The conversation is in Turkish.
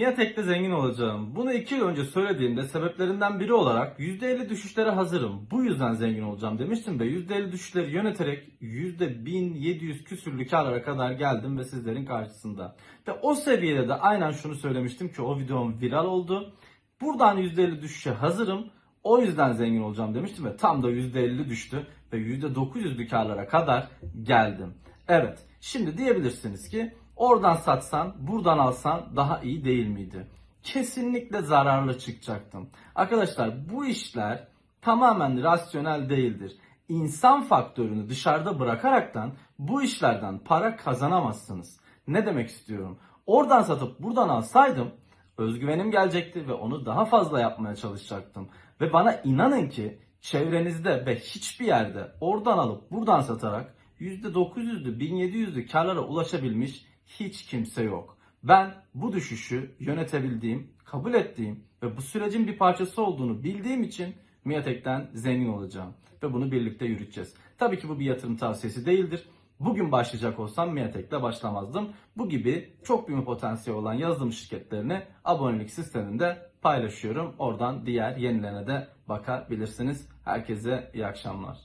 Niyatek'te zengin olacağım. Bunu 2 yıl önce söylediğimde sebeplerinden biri olarak %50 düşüşlere hazırım. Bu yüzden zengin olacağım demiştim ve %50 düşüşleri yöneterek %1700 küsürlü karlara kadar geldim ve sizlerin karşısında. Ve o seviyede de aynen şunu söylemiştim ki o videom viral oldu. Buradan %50 düşüşe hazırım. O yüzden zengin olacağım demiştim ve tam da %50 düştü ve %900'lü karlara kadar geldim. Evet, şimdi diyebilirsiniz ki oradan satsan, buradan alsan daha iyi değil miydi? Kesinlikle zararlı çıkacaktım. Arkadaşlar bu işler tamamen rasyonel değildir. İnsan faktörünü dışarıda bırakaraktan bu işlerden para kazanamazsınız. Ne demek istiyorum? Oradan satıp buradan alsaydım özgüvenim gelecekti ve onu daha fazla yapmaya çalışacaktım. Ve bana inanın ki çevrenizde ve hiçbir yerde oradan alıp buradan satarak %900'lü 1700'lü karlara ulaşabilmiş hiç kimse yok. Ben bu düşüşü yönetebildiğim, kabul ettiğim ve bu sürecin bir parçası olduğunu bildiğim için Miatek'ten zengin olacağım. Ve bunu birlikte yürüteceğiz. Tabii ki bu bir yatırım tavsiyesi değildir. Bugün başlayacak olsam Miatek'le başlamazdım. Bu gibi çok büyük potansiyeli olan yazılım şirketlerini abonelik sisteminde paylaşıyorum. Oradan diğer yenilerine de bakabilirsiniz. Herkese iyi akşamlar.